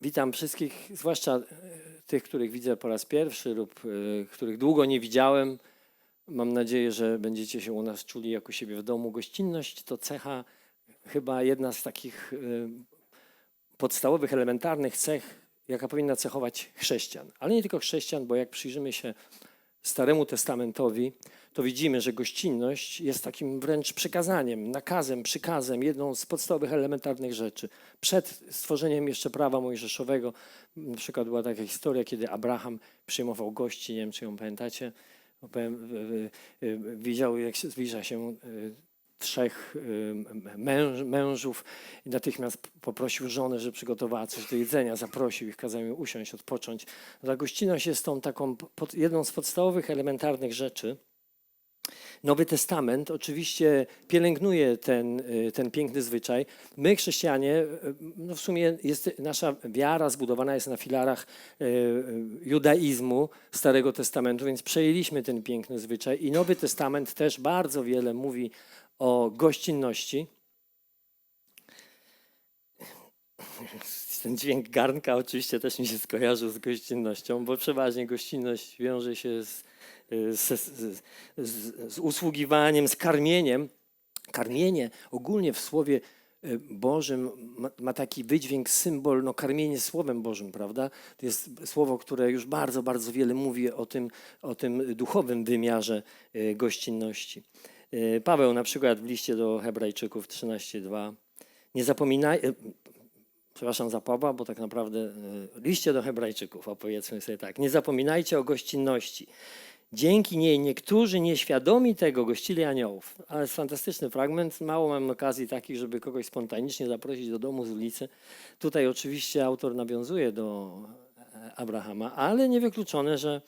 Witam wszystkich, zwłaszcza e, tych, których widzę po raz pierwszy lub e, których długo nie widziałem. Mam nadzieję, że będziecie się u nas czuli jak u siebie w domu. Gościnność to cecha, chyba jedna z takich e, podstawowych, elementarnych cech, jaka powinna cechować chrześcijan. Ale nie tylko chrześcijan, bo jak przyjrzymy się Staremu Testamentowi, to widzimy, że gościnność jest takim wręcz przykazaniem, nakazem, przykazem, jedną z podstawowych, elementarnych rzeczy. Przed stworzeniem jeszcze prawa mojżeszowego, na przykład była taka historia, kiedy Abraham przyjmował gości, nie wiem, czy ją pamiętacie, widział, jak się zbliża się y, trzech y, męż, mężów i natychmiast poprosił żonę, żeby przygotowała coś do jedzenia, zaprosił ich, kazał im usiąść, odpocząć. Ta jest tą taką jedną z podstawowych, elementarnych rzeczy. Nowy Testament oczywiście pielęgnuje ten, y, ten piękny zwyczaj. My, chrześcijanie, y, no w sumie jest, nasza wiara zbudowana jest na filarach judaizmu Starego Testamentu, więc przejęliśmy ten piękny zwyczaj. I Nowy Testament też bardzo wiele mówi o gościnności. Ten dźwięk garnka oczywiście też mi się skojarzył z gościnnością, bo przeważnie gościnność wiąże się z, z, z, z usługiwaniem, z karmieniem. Karmienie ogólnie w Słowie y, Bożym ma, ma, taki wydźwięk, symbol, no karmienie Słowem Bożym, prawda? To jest słowo, które już bardzo, bardzo wiele mówi o tym, o tym duchowym wymiarze y, gościnności. Y, Paweł na przykład w liście do Hebrajczyków 13:2 nie zapominaj, y, przepraszam za Pawła, bo tak naprawdę y, liście do Hebrajczyków, opowiedzmy sobie tak, nie zapominajcie o gościnności. Dzięki niej niektórzy nieświadomi tego gościli aniołów. Ale jest fantastyczny fragment. Mało mam okazji takich, żeby kogoś spontanicznie zaprosić do domu z ulicy. Tutaj oczywiście autor nawiązuje do e, Abrahama, ale niewykluczone, że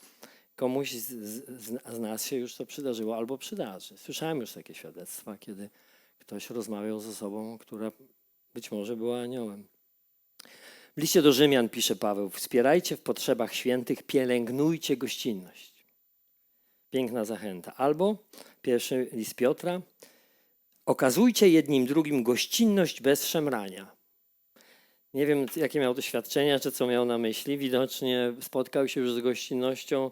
komuś z, z, z, nas się już to przydarzyło albo przydarzy. Słyszałem już takie świadectwa, kiedy ktoś rozmawiał z osobą, która być może była aniołem. W liście do Rzymian pisze Paweł: Wspierajcie w potrzebach świętych, pielęgnujcie gościnność. Piękna zachęta. Albo pierwszy list Piotra: Okazujcie jednym drugim gościnność bez szemrania. Nie wiem, jakie miał doświadczenia, czy co miał na myśli. Widocznie spotkał się już z gościnnością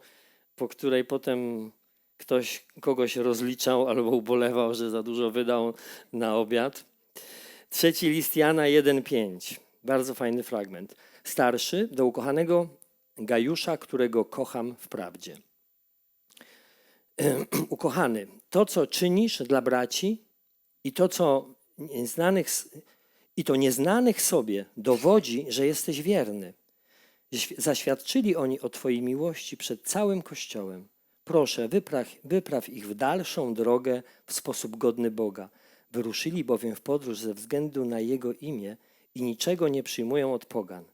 po której potem ktoś kogoś rozliczał albo ubolewał, że za dużo wydał na obiad. Trzeci list Jana 1,5. Bardzo fajny fragment. Starszy do ukochanego Gajusza, którego kocham w prawdzie. Ukochany, to co czynisz dla braci i to co nieznanych, i to nieznanych sobie dowodzi, że jesteś wierny. Zaświadczyli oni o Twojej miłości przed całym Kościołem. Proszę, wypraw, wypraw ich w dalszą drogę w sposób godny Boga. Wyruszyli bowiem w podróż ze względu na Jego imię i niczego nie przyjmują od pogan.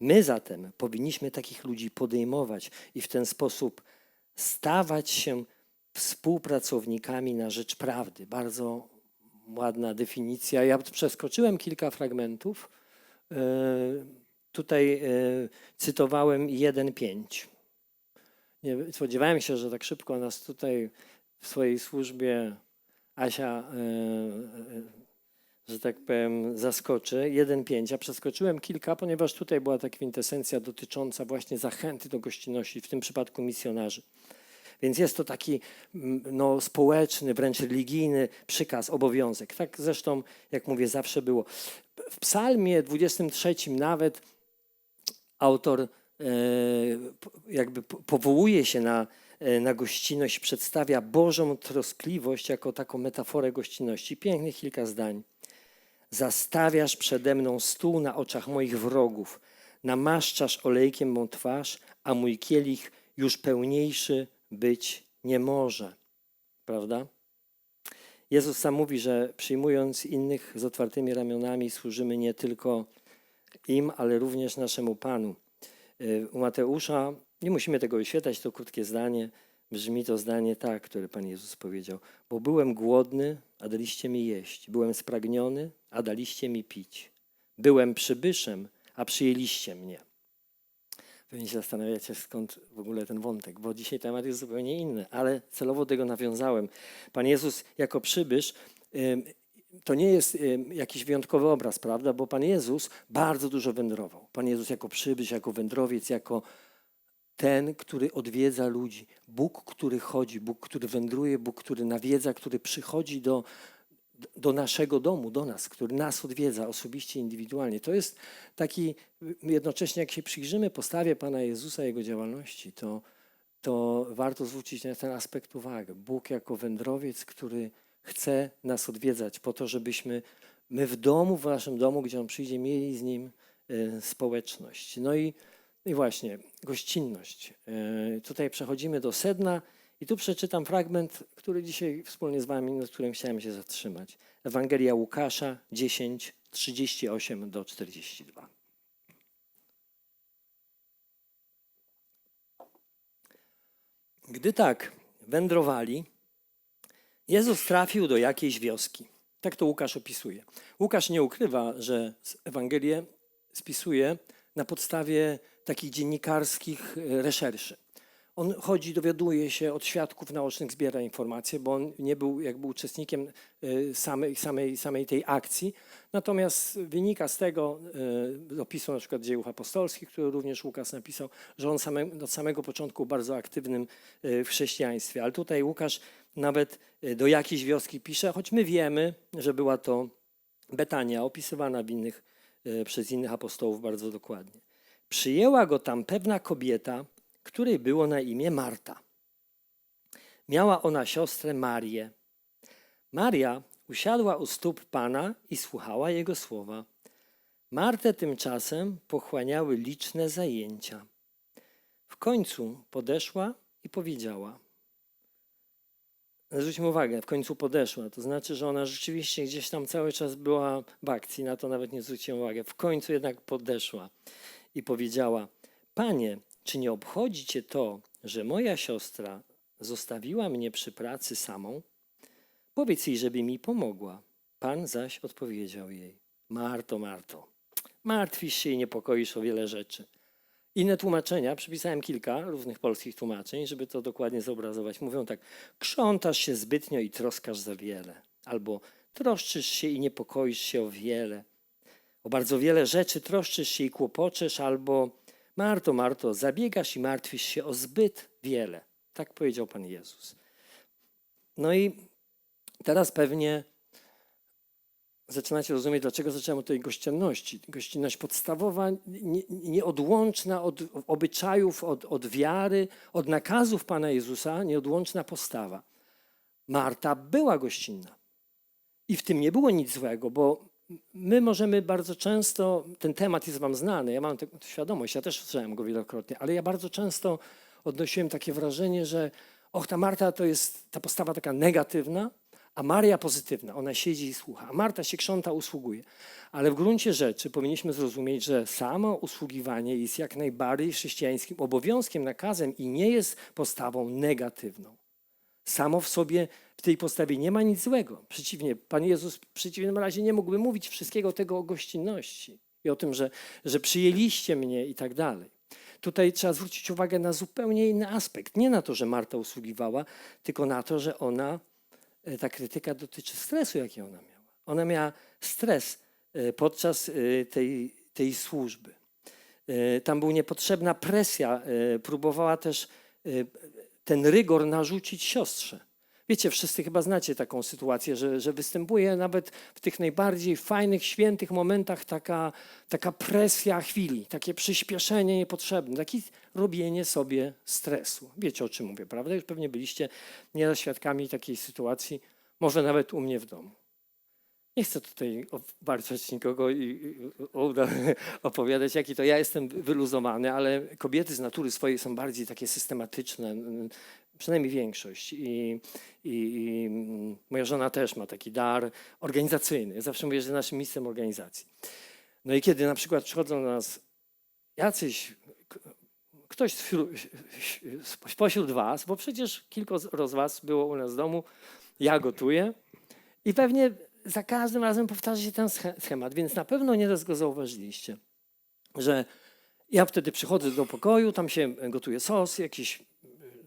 My zatem powinniśmy takich ludzi podejmować i w ten sposób stawać się współpracownikami na rzecz prawdy. Bardzo ładna definicja. Ja przeskoczyłem kilka fragmentów. Tutaj e, cytowałem 1.5. Nie spodziewałem się, że tak szybko nas tutaj w swojej służbie Asia, e, e, że tak powiem, zaskoczy. 1.5. Ja przeskoczyłem kilka, ponieważ tutaj była ta kwintesencja dotycząca właśnie zachęty do gościnności, w tym przypadku misjonarzy. Więc jest to taki no, społeczny, wręcz religijny przykaz, obowiązek. Tak zresztą, jak mówię, zawsze było. W Psalmie 23 nawet autor e, jakby powołuje się na, e, na gościnność, przedstawia Bożą troskliwość jako taką metaforę gościnności. Pięknych kilka zdań. Zastawiasz przede mną stół na oczach moich wrogów, namaszczasz olejkiem mą twarz, a mój kielich już pełniejszy być nie może. Prawda? Jezus sam mówi, że przyjmując innych z otwartymi ramionami, służymy nie tylko im, ale również naszemu Panu. Y, u Mateusza, nie musimy tego wyświetlać, to krótkie zdanie, brzmi to zdanie tak, które Pan Jezus powiedział. Bo byłem głodny, a daliście mi jeść. Byłem spragniony, a daliście mi pić. Byłem przybyszem, a przyjęliście mnie. Pewnie się zastanawiacie, skąd w ogóle ten wątek, bo dzisiaj temat jest zupełnie inny, ale celowo do tego nawiązałem. Pan Jezus jako przybysz to nie jest jakiś wyjątkowy obraz, prawda? Bo Pan Jezus bardzo dużo wędrował. Pan Jezus jako przybysz, jako wędrowiec, jako ten, który odwiedza ludzi. Bóg, który chodzi, Bóg, który wędruje, Bóg, który nawiedza, który przychodzi do, do naszego domu, do nas, który nas odwiedza osobiście, indywidualnie. To jest taki, jednocześnie jak się przyjrzymy postawie Pana Jezusa, Jego działalności, to, to warto zwrócić na ten aspekt uwagę. Bóg jako wędrowiec, który chce nas odwiedzać po to, żebyśmy my w domu, w naszym domu, gdzie On przyjdzie, mieli z Nim e, społeczność. No i, i właśnie, gościnność. E, Tutaj przechodzimy do sedna i tu przeczytam fragment, który dzisiaj wspólnie z Wami, nad którym chciałem się zatrzymać. Ewangelia Łukasza 10, 38 do 42. Gdy tak wędrowali, Jezus trafił do jakiejś wioski. Tak to Łukasz opisuje. Łukasz nie ukrywa, że Ewangelię spisuje na podstawie takich dziennikarskich e, reszerszy. On chodzi, dowiaduje się od świadków naocznych, zbiera informacje, bo on nie był jakby uczestnikiem e, samej, samej, samej tej akcji. Natomiast wynika z tego e, opisu na przykład dziejów apostolskich, który również Łukasz napisał, że on same, od samego początku bardzo aktywnym e, w chrześcijaństwie. Ale tutaj Łukasz nawet do jakiejś wioski pisze, choć my wiemy, że była to Betania, opisywana w innych, przez innych apostołów bardzo dokładnie. Przyjęła go tam pewna kobieta, której było na imię Marta. Miała ona siostrę Marię. Maria usiadła u stóp Pana i słuchała Jego słowa. Martę tymczasem pochłaniały liczne zajęcia. W końcu podeszła i powiedziała. Zwróćmy uwagę, w końcu podeszła. To znaczy, że ona rzeczywiście gdzieś tam cały czas była w akcji, na to nawet nie zwróciłem uwagi. W końcu jednak podeszła i powiedziała: Panie, czy nie obchodzi cię to, że moja siostra zostawiła mnie przy pracy samą? Powiedz jej, żeby mi pomogła. Pan zaś odpowiedział jej: Marto, Marto, martwisz się i niepokoisz o wiele rzeczy. Inne tłumaczenia, przypisałem kilka różnych polskich tłumaczeń, żeby to dokładnie zobrazować. Mówią tak: krzątasz się zbytnio i troskasz za wiele, albo troszczysz się i niepokoisz się o wiele. O bardzo wiele rzeczy troszczysz się i kłopoczesz, albo Marto, Marto, zabiegasz i martwisz się o zbyt wiele. Tak powiedział Pan Jezus. No i teraz pewnie zaczynacie rozumieć, dlaczego zacząłem od tej gościnności. Gościnność podstawowa, nie- nieodłączna od obyczajów, od, od wiary, od nakazów Pana Jezusa, nieodłączna postawa. Marta była gościnna. I w tym nie było nic złego, bo my możemy bardzo często, ten temat jest Wam znany, ja mam tę świadomość, ja też słyszałem go wielokrotnie, ale ja bardzo często odnosiłem takie wrażenie, że och, ta Marta to jest ta postawa taka negatywna, a Maria pozytywna. Ona siedzi i słucha, a Marta się krząta, usługuje. Ale w gruncie rzeczy powinniśmy zrozumieć, że samo usługiwanie jest jak najbardziej chrześcijańskim obowiązkiem, nakazem i nie jest postawą negatywną. Samo w sobie w tej postawie nie ma nic złego. Przeciwnie, Pan Jezus w przeciwnym razie nie mógłby mówić wszystkiego tego o gościnności i o tym, że, że przyjęliście mnie i tak dalej. Tutaj trzeba zwrócić uwagę na zupełnie inny aspekt. Nie na to, że Marta usługiwała, tylko na to, że ona, e, ta krytyka dotyczy stresu, jaki ona miała. Ona miała stres e, podczas e, tej, tej służby. Tam była niepotrzebna presja. Próbowała też ten rygor narzucić siostrze. Wiecie, wszyscy chyba znacie taką sytuację, że, że występuje nawet w tych najbardziej fajnych, świętych momentach taka, taka presja chwili, takie przyspieszenie niepotrzebne, takie robienie sobie stresu. Wiecie, o czym mówię, prawda? Już pewnie byliście nieraz świadkami takiej sytuacji, może nawet u mnie w domu. Nie chcę tutaj obarczać nikogo i opowiadać, jaki to ja jestem wyluzowany, ale kobiety z natury swojej są bardziej takie systematyczne, przynajmniej większość. I, i, i mm, moja żona też ma taki dar organizacyjny. Zawsze mówię, że naszym mistrzem organizacji. No i kiedy na przykład przychodzą do nas jacyś, ktoś spośród was, bo przecież kilku z was było u nas w domu, ja gotuję i pewnie za każdym razem powtarza się ten sche- schemat, więc na pewno nieraz go zauważyliście, że ja wtedy przychodzę do pokoju, tam się gotuje sos, jakieś e,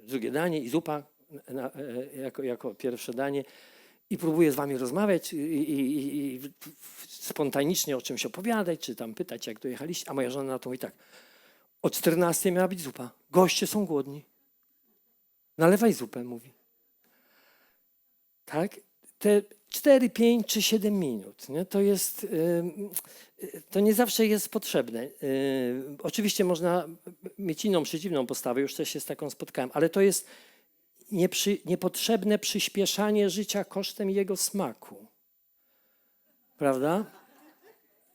drugie danie i zupa na, e, jako, jako pierwsze danie. i próbuję z wami rozmawiać i, i, i, i spontanicznie o czymś opowiadać, czy tam pytać, jak dojechaliście. A moja żona na to mówi tak, o 14 miała być zupa. Goście są głodni. Nalewaj zupę, mówi. Tak? Te 4, 5 czy 7 minut, nie? To jest, ym, y, to nie zawsze jest potrzebne. Y, oczywiście można mieć inną, przeciwną postawę, już też się z taką spotkałem, ale to jest nieprzy, niepotrzebne przyspieszanie życia kosztem jego smaku. Prawda?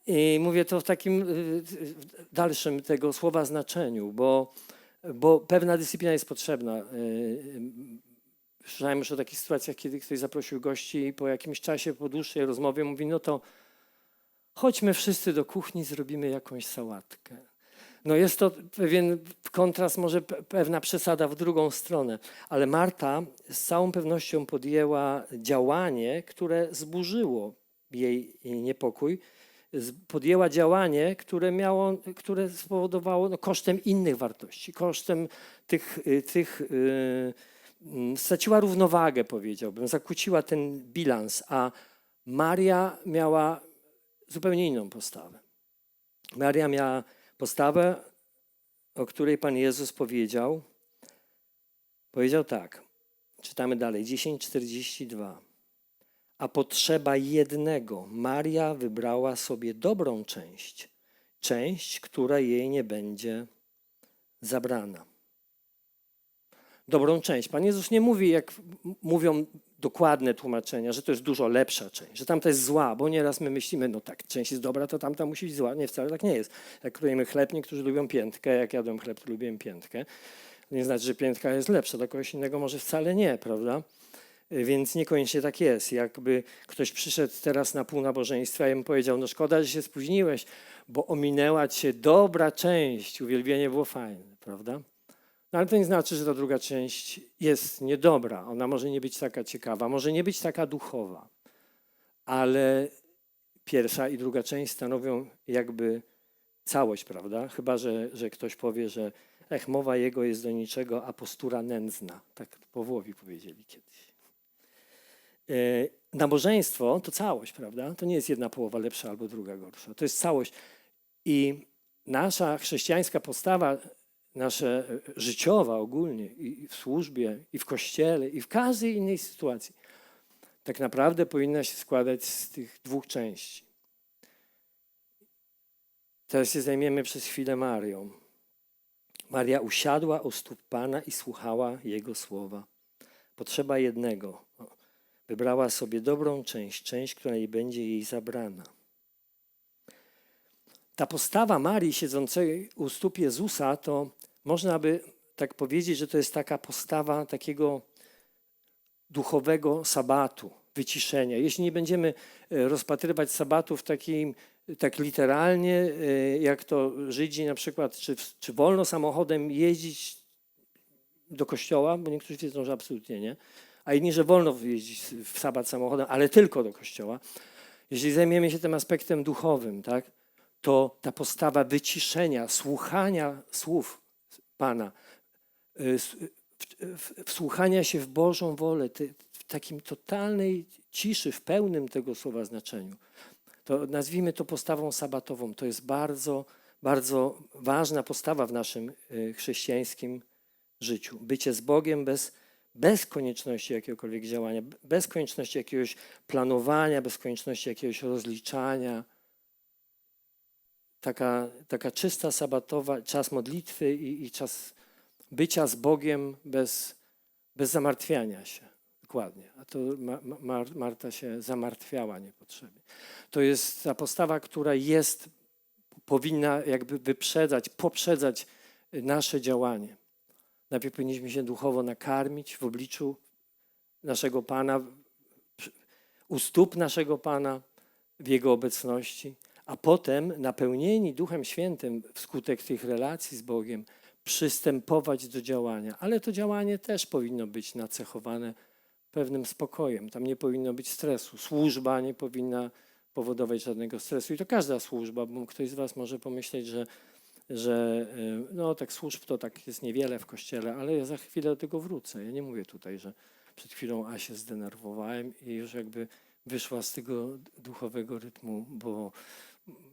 I mówię to w takim y, w dalszym tego słowa znaczeniu, bo, bo pewna dyscyplina jest potrzebna. Słyszałem już o takich sytuacjach, kiedy ktoś zaprosił gości i po jakimś czasie, po dłuższej rozmowie mówi, no to chodźmy wszyscy do kuchni, zrobimy jakąś sałatkę. No jest to pewien kontrast, może pe- pewna przesada w drugą stronę, ale Marta z całą pewnością podjęła działanie, które zburzyło jej niepokój. Podjęła działanie, które, miało, które spowodowało no, kosztem innych wartości, kosztem tych, tych y, mm, straciła równowagę, powiedziałbym, zakłóciła ten bilans, a Maria miała zupełnie inną postawę. Maria miała postawę, o której Pan Jezus powiedział. Powiedział tak, czytamy dalej, 10:42. A potrzeba jednego. Maria wybrała sobie dobrą część, część, która jej nie będzie zabrana. Dobrą część. Pan Jezus nie mówi, jak mówią dokładne tłumaczenia, że to jest dużo lepsza część, że tamta jest zła, bo nieraz my myślimy, no tak, część jest dobra, to tamta musi być zła. Nie, wcale tak nie jest. Jak krojemy chleb, niektórzy lubią piętkę, jak jadłem chleb, to lubiłem piętkę. Nie znaczy, że piętka jest lepsza, dla kogoś innego może wcale nie, prawda? Y, Więc niekoniecznie tak jest. Jakby ktoś przyszedł teraz na pół nabożeństwa i mu powiedział, no szkoda, że się spóźniłeś, bo ominęła cię dobra część, uwielbienie było fajne, prawda? No ale to nie znaczy, że ta druga część jest niedobra. Ona może nie być taka ciekawa, może nie być taka duchowa, ale pierwsza i druga część stanowią jakby całość, prawda? Chyba, że, że ktoś powie, że ech, mowa jego jest do niczego, a postura nędzna. Tak Pawłowi powiedzieli kiedyś. E, Nabożeństwo to całość, prawda? To nie jest jedna połowa lepsza albo druga gorsza. To jest całość. I nasza chrześcijańska postawa, nasza e, życiowa ogólnie, i w służbie, i w kościele, i w każdej innej sytuacji, tak naprawdę powinna się składać z tych dwóch części. Teraz się zajmiemy przez chwilę Marią. Maria usiadła u stóp Pana i słuchała Jego słowa. Potrzeba jednego. Wybrała sobie dobrą część, część, która nie będzie jej zabrana. Ta postawa Marii siedzącej u stóp Jezusa, to można by tak powiedzieć, że to jest taka postawa takiego duchowego sabatu, wyciszenia. Jeśli nie będziemy e, rozpatrywać sabatu w takim, tak literalnie, e, jak to Żydzi na przykład, czy, czy wolno samochodem jeździć do kościoła, bo niektórzy wiedzą, że absolutnie nie, a inni, że wolno jeździć w sabat samochodem, ale tylko do kościoła. Jeśli zajmiemy się tym aspektem duchowym, tak, to ta postawa wyciszenia, słuchania słów Pana, y, w- wsłuchania się w Bożą wolę, w takim totalnej ciszy, w pełnym tego słowa znaczeniu, to nazwijmy to postawą sabatową. To jest bardzo, bardzo ważna postawa w naszym y, chrześcijańskim życiu. Bycie z Bogiem bez, bez konieczności jakiegokolwiek działania, bez konieczności jakiegoś planowania, bez konieczności jakiegoś rozliczania. Taka, taka czysta sabatowa, czas modlitwy i, i czas bycia z Bogiem bez, bez zamartwiania się. Dokładnie. A to Ma, Ma- Mar, Marta się zamartwiała niepotrzebnie. To jest ta postawa, która jest, powinna jakby wyprzedzać, poprzedzać nasze działanie. Najpierw powinniśmy się duchowo nakarmić w obliczu naszego Pana, u stóp naszego Pana, w Jego obecności, a potem napełnieni Duchem Świętym wskutek tych relacji z Bogiem, przystępować do działania. Ale to działanie też powinno być nacechowane pewnym spokojem. Tam nie powinno być stresu. Służba nie powinna powodować żadnego stresu. I to każda służba, bo ktoś z Was może pomyśleć, że, że y, no tak służb to tak jest niewiele w kościele, ale ja za chwilę do tego wrócę. Ja nie mówię tutaj, że przed chwilą A się zdenerwowałem i już jakby wyszła z tego duchowego rytmu, bo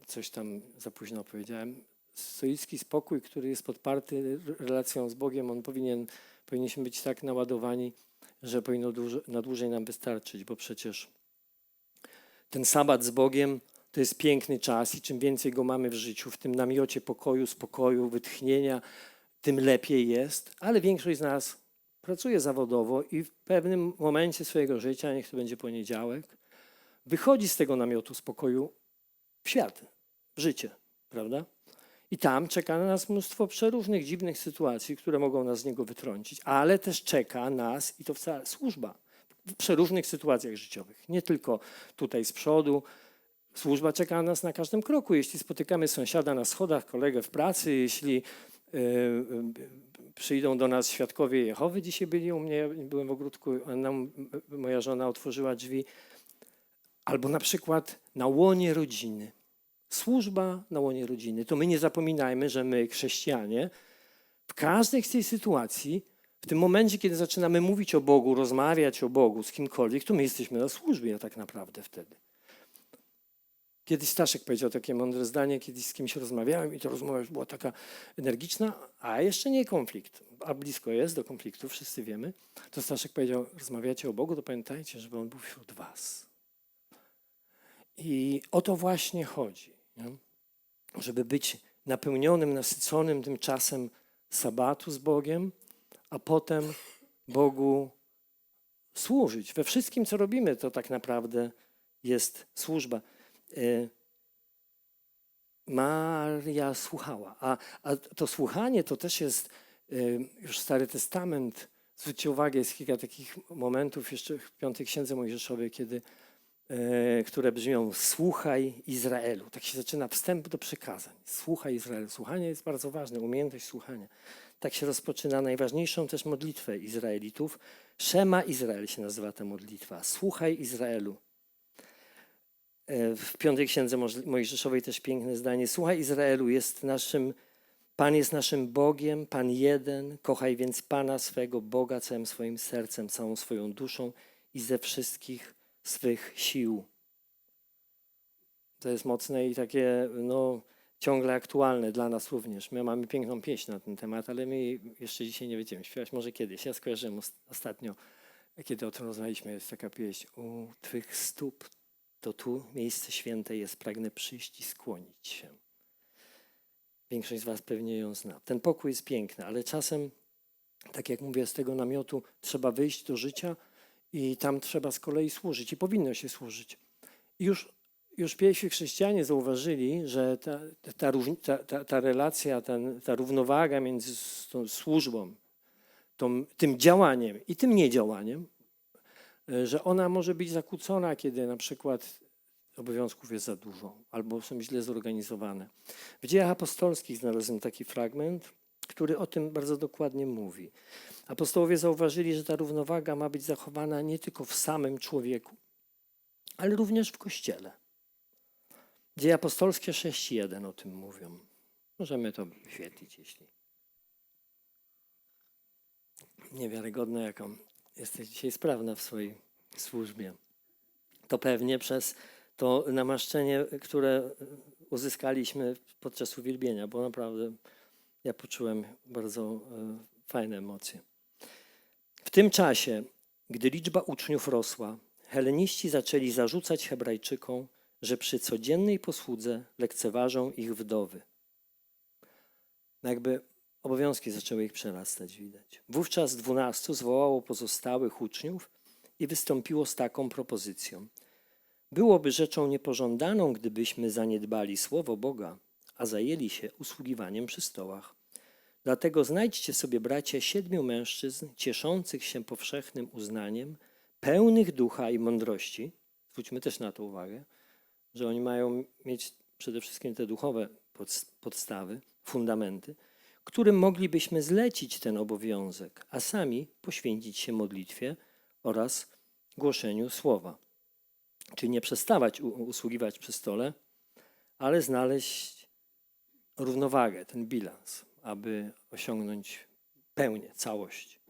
coś tam za późno powiedziałem. Stoicki spokój, który jest podparty relacją z Bogiem, on powinien, powinniśmy być tak naładowani, że powinno dłuż, na dłużej nam wystarczyć, bo przecież ten sabat z Bogiem to jest piękny czas i czym więcej go mamy w życiu, w tym namiocie pokoju, spokoju, wytchnienia, tym lepiej jest, ale większość z nas pracuje zawodowo i w pewnym momencie swojego życia, niech to będzie poniedziałek, wychodzi z tego namiotu spokoju w świat, w życie, prawda? I tam czeka na nas mnóstwo przeróżnych, dziwnych sytuacji, które mogą nas z niego wytrącić, ale też czeka nas, i to wcale służba, w przeróżnych sytuacjach życiowych. Nie tylko tutaj z przodu. Służba czeka na nas na każdym kroku. Jeśli spotykamy sąsiada na schodach, kolegę w pracy, jeśli yy, yy, przyjdą do nas świadkowie Jehowy, dzisiaj byli u mnie, byłem w ogródku, nam, moja żona otworzyła drzwi, albo na przykład na łonie rodziny. Służba na łonie rodziny. To my nie zapominajmy, że my, chrześcijanie, w każdej z tej sytuacji, w tym momencie, kiedy zaczynamy mówić o Bogu, rozmawiać o Bogu z kimkolwiek, to my jesteśmy na służbie tak naprawdę wtedy. Kiedyś Staszek powiedział takie mądre zdanie, kiedyś z kimś rozmawiałem i to rozmowa już była taka energiczna, a jeszcze nie konflikt, a blisko jest do konfliktu, wszyscy wiemy. To Staszek powiedział, rozmawiacie o Bogu, to pamiętajcie, żeby On był wśród was. I o to właśnie chodzi, nie? żeby być napełnionym, nasyconym tym czasem sabatu z Bogiem, a potem Bogu służyć. We wszystkim, co robimy, to tak naprawdę jest służba. Y, Maria słuchała, a, a to słuchanie to też jest y, już Stary Testament. Zwróćcie uwagę, jest kilka takich momentów jeszcze w Piątej Księdze Mojżeszowej, kiedy e, które brzmią Słuchaj Izraelu. Tak się zaczyna wstęp do przekazań. Słuchaj Izraelu. Słuchanie jest bardzo ważne, umiejętność słuchania. Tak się rozpoczyna najważniejszą też modlitwę Izraelitów. Szema Izrael się nazywa ta modlitwa. Słuchaj Izraelu. E, W piątej księdze Mojżeszowej też piękne zdanie. Słuchaj Izraelu, jest naszym, Pan jest naszym Bogiem, Pan jeden. Kochaj więc Pana swego Boga całym swoim sercem, całą swoją duszą i ze wszystkich swych sił. To jest mocne i takie no, ciągle aktualne dla nas również. My mamy piękną pieśń na ten temat, ale my jeszcze dzisiaj nie będziemy śpiewać. Może kiedyś. Ja skojarzyłem os- ostatnio, kiedy o tym rozmawialiśmy, jest taka pieśń. U Twych stóp to tu miejsce święte jest, pragnę przyjść i skłonić się. Większość z Was pewnie ją zna. Ten pokój jest piękny, ale czasem, tak jak mówię, z tego namiotu trzeba wyjść do życia i tam trzeba z kolei służyć i powinno się służyć. Już, już pierwsi chrześcijanie zauważyli, że ta, ta, ta, ta, ta relacja, ten, ta równowaga między tą służbą, tą, tym działaniem i tym niedziałaniem, e, że ona może być zakłócona, kiedy na przykład obowiązków jest za dużo albo są źle zorganizowane. W dziejach apostolskich znalazłem taki fragment, który o tym bardzo dokładnie mówi. Apostołowie zauważyli, że ta równowaga ma być zachowana nie tylko w samym człowieku, ale również w Kościele. Dzieje apostolskie 6.1 o tym mówią. Możemy to wyświetlić, jeśli. Niewiarygodne, jaką jesteś dzisiaj sprawna w swojej służbie. To pewnie przez to namaszczenie, które uzyskaliśmy podczas uwielbienia, bo naprawdę ja poczułem bardzo e, fajne emocje. W tym czasie, gdy liczba uczniów rosła, heleniści zaczęli zarzucać Hebrajczykom, że przy codziennej posłudze lekceważą ich wdowy. No jakby obowiązki zaczęły ich przerastać, widać. Wówczas dwunastu zwołało pozostałych uczniów i wystąpiło z taką propozycją. Byłoby rzeczą niepożądaną, gdybyśmy zaniedbali słowo Boga, a zajęli się usługiwaniem przy stołach. Dlatego znajdźcie sobie, bracia, siedmiu mężczyzn cieszących się powszechnym uznaniem, pełnych ducha i mądrości. Zwróćmy też na to uwagę, że oni mają mieć przede wszystkim te duchowe podst- podstawy, fundamenty, którym moglibyśmy zlecić ten obowiązek, a sami poświęcić się modlitwie oraz głoszeniu słowa. Czyli nie przestawać usługiwać przy stole, ale znaleźć równowagę, ten bilans, aby osiągnąć pełnię, całość.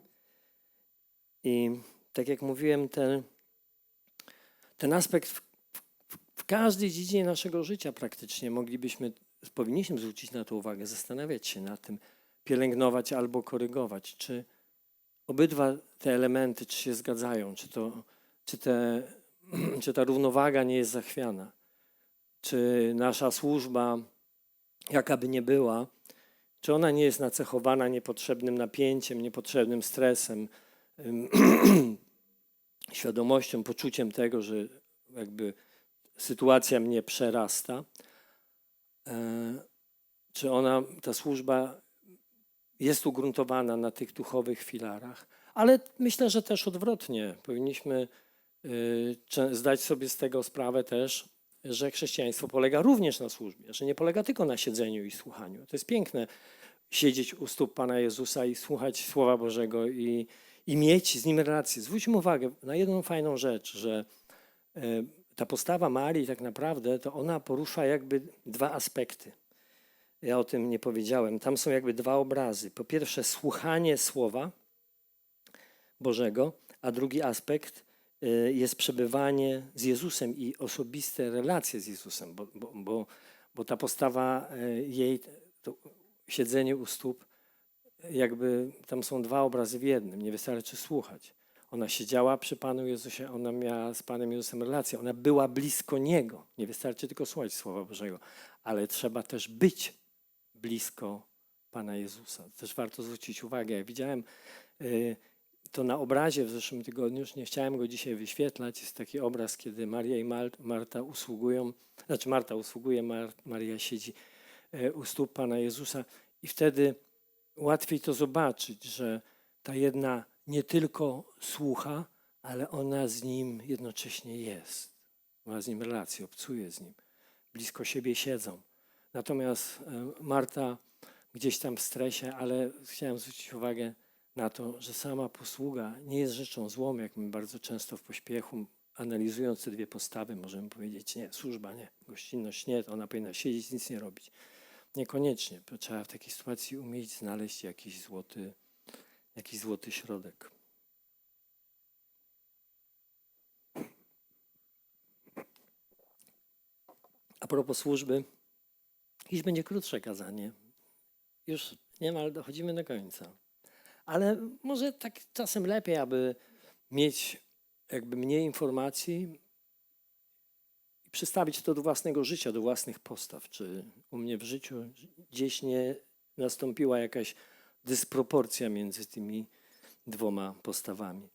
I tak jak mówiłem, ten, ten aspekt w, w, w każdej dziedzinie naszego życia praktycznie moglibyśmy, powinniśmy zwrócić na to uwagę, zastanawiać się nad tym, pielęgnować albo korygować, czy obydwa te elementy czy się zgadzają, czy, to, czy, te, czy ta równowaga nie jest zachwiana, czy nasza służba, jaka by nie była, czy ona nie jest nacechowana niepotrzebnym napięciem, niepotrzebnym stresem, świadomością, poczuciem tego, że jakby sytuacja mnie przerasta, e, czy ona, ta służba jest ugruntowana na tych duchowych filarach, ale myślę, że też odwrotnie. Powinniśmy y, zdać sobie z tego sprawę też, że chrześcijaństwo polega również na służbie, że nie polega tylko na siedzeniu i słuchaniu. To jest piękne siedzieć u stóp Pana Jezusa i słuchać Słowa Bożego i, i mieć z Nim relację. Zwróćmy uwagę na jedną fajną rzecz, że y, ta postawa Marii tak naprawdę to ona porusza jakby dwa aspekty. Ja o tym nie powiedziałem. Tam są jakby dwa obrazy. Po pierwsze, słuchanie Słowa Bożego, a drugi aspekt y, jest przebywanie z Jezusem i osobiste relacje z Jezusem, bo, bo, bo, bo ta postawa y, jej, siedzenie u stóp, jakby tam są dwa obrazy w jednym. Nie wystarczy słuchać. Ona siedziała przy Panu Jezusie, ona miała z Panem Jezusem relację, ona była blisko Niego. Nie wystarczy tylko słuchać Słowa Bożego, ale trzeba też być blisko Pana Jezusa. Też warto zwrócić uwagę. Ja widziałem y, to na obrazie w zeszłym tygodniu, już nie chciałem go dzisiaj wyświetlać. Jest taki obraz, kiedy Maria i Marta usługują, znaczy Marta usługuje, Mar- Maria siedzi u stóp Pana Jezusa i wtedy łatwiej to zobaczyć, że ta jedna nie tylko słucha, ale ona z nim jednocześnie jest. Ma z nim relację, obcuje z nim. Blisko siebie siedzą. Natomiast e, Marta gdzieś tam w stresie, ale chciałem zwrócić uwagę na to, że sama posługa nie jest rzeczą złą, jak my bardzo często w pośpiechu, analizując te dwie postawy, możemy powiedzieć, nie, służba nie, gościnność nie, ona powinna siedzieć, nic nie robić. Niekoniecznie. Trzeba w takiej sytuacji umieć znaleźć jakiś złoty, jakiś złoty środek. A propos służby, Dziś będzie krótsze kazanie. Już niemal dochodzimy do końca. Ale może tak czasem lepiej, aby mieć jakby mniej informacji przystawić to do własnego życia, do własnych postaw. Czy u mnie w życiu gdzieś nie nastąpiła jakaś dysproporcja między tymi dwoma postawami.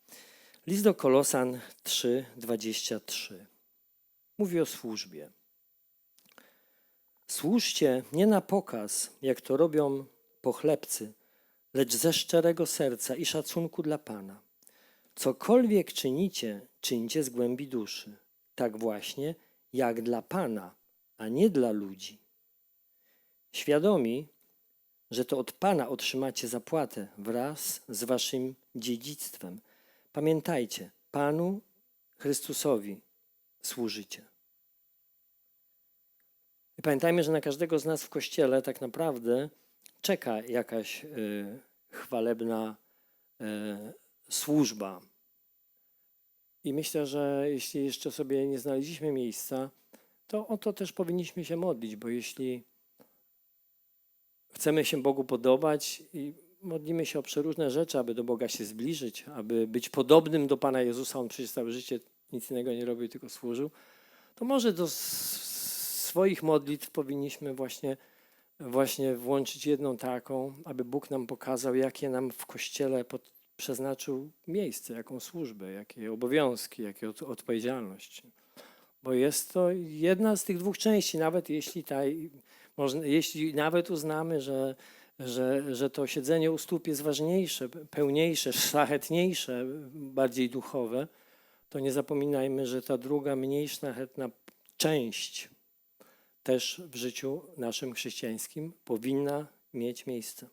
List do Kolosan 3:23 mówi o służbie. Służcie nie na pokaz, jak to robią pochlebcy, lecz ze szczerego serca i szacunku dla Pana. Cokolwiek czynicie, czyńcie z głębi duszy, tak właśnie jak dla Pana, a nie dla ludzi. Świadomi, że to od Pana otrzymacie zapłatę wraz z waszym dziedzictwem. Pamiętajcie, Panu Chrystusowi służycie. I pamiętajmy, że na każdego z nas w kościele tak naprawdę czeka jakaś y, chwalebna y, służba. I myślę, że jeśli jeszcze sobie nie znaleźliśmy miejsca, to o to też powinniśmy się modlić, bo jeśli chcemy się Bogu podobać i modlimy się o przeróżne rzeczy, aby do Boga się zbliżyć, aby być podobnym do Pana Jezusa, On przecież całe życie nic innego nie robił, tylko służył, to może do swoich modlitw powinniśmy właśnie, właśnie włączyć jedną taką, aby Bóg nam pokazał, jakie nam w Kościele pod, przeznaczył miejsce, jaką służbę, jakie obowiązki, jakie od, odpowiedzialność. Bo jest to jedna z tych dwóch części, nawet jeśli, ta, można, jeśli nawet uznamy, że, że, że to siedzenie u stóp jest ważniejsze, pełniejsze, szlachetniejsze, bardziej duchowe, to nie zapominajmy, że ta druga, mniej szlachetna część też w życiu naszym chrześcijańskim powinna mieć miejsce.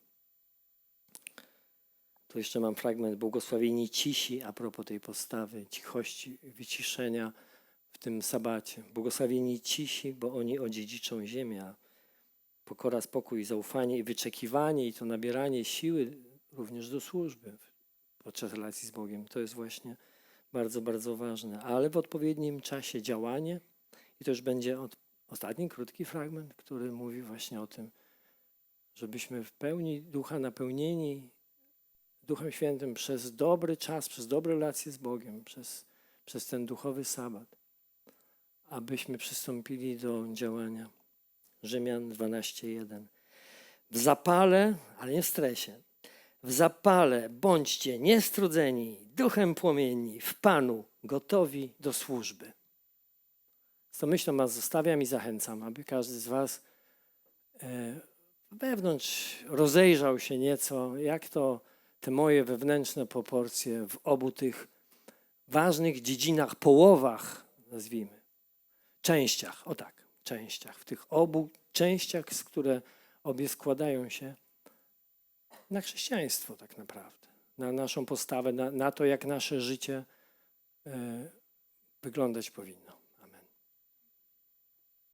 Tu jeszcze mam fragment błogosławieni cisi a propos tej postawy, cichości, wyciszenia w tym sabacie. Błogosławieni cisi, bo oni odziedziczą ziemię. Pokora, spokój, zaufanie i wyczekiwanie i to nabieranie siły również do służby podczas relacji z Bogiem. To jest właśnie bardzo, bardzo ważne, ale w odpowiednim czasie działanie. I to już będzie od, ostatni krótki fragment, który mówi właśnie o tym, żebyśmy w pełni ducha napełnieni Duchem Świętym przez dobry czas, przez dobre relacje z Bogiem, przez, przez ten duchowy sabat, abyśmy przystąpili do działania. Rzymian 12:1. W zapale, ale nie stresie, w zapale bądźcie niestrudzeni, duchem płomienni, w Panu, gotowi do służby. Z tą myślą Was zostawiam i zachęcam, aby każdy z Was e, wewnątrz rozejrzał się nieco, jak to te moje wewnętrzne proporcje w obu tych ważnych dziedzinach, połowach, nazwijmy, częściach, o tak, częściach, w tych obu częściach, z które obie składają się na chrześcijaństwo tak naprawdę, na naszą postawę, na, na to, jak nasze życie e, wyglądać powinno.